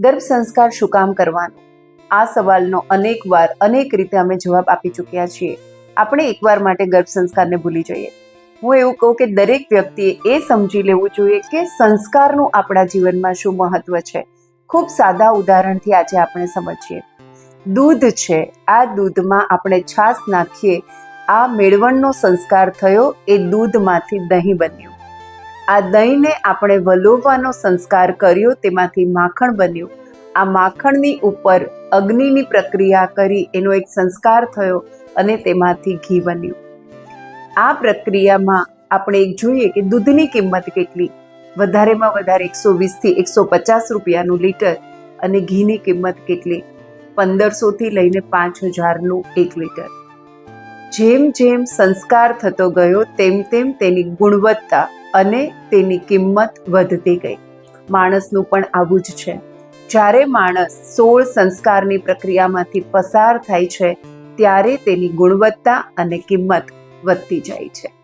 ગર્ભ સંસ્કાર શું કામ કરવાનો? આ સવાલનો અનેક વાર અનેક રીતે અમે જવાબ આપી ચૂક્યા છીએ. આપણે એકવાર માટે ગર્ભ સંસ્કારને ભૂલી જઈએ. હું એવું કહું કે દરેક વ્યક્તિએ એ સમજી લેવું જોઈએ કે સંસ્કારનું આપણા જીવનમાં શું મહત્વ છે. ખૂબ સાદા ઉદાહરણથી આજે આપણે સમજીએ. દૂધ છે. આ દૂધમાં આપણે છાશ નાખીએ. આ મેળવણનો સંસ્કાર થયો એ દૂધમાંથી દહીં બન્યું. આ દહીંને આપણે વલોવવાનો સંસ્કાર કર્યો, તેમાંથી માખણ બન્યું. આ માખણની ઉપર અગ્નિની પ્રક્રિયા કરી, એનો એક સંસ્કાર થયો અને તેમાંથી ઘી બન્યું. આ પ્રક્રિયામાં આપણે એક જોઈએ કે દૂધની કિંમત કેટલી? વધારેમાં વધારે એકસો વીસથી એકસો પચાસ રૂપિયાનું લીટર અને ઘીની કિંમત કેટલી? પંદરસોથી લઈને પાંચ હજારનું એક લીટર. જેમ જેમ સંસ્કાર થતો ગયો, તેમ તેમ તેની ગુણવત્તા અને તેની કિંમત વધતી ગઈ. માણસનું પણ આવું જ છે. જ્યારે માણસ સોળ સંસ્કારની પ્રક્રિયામાંથી પસાર થાય છે, ત્યારે તેની ગુણવત્તા અને કિંમત વધતી જાય છે.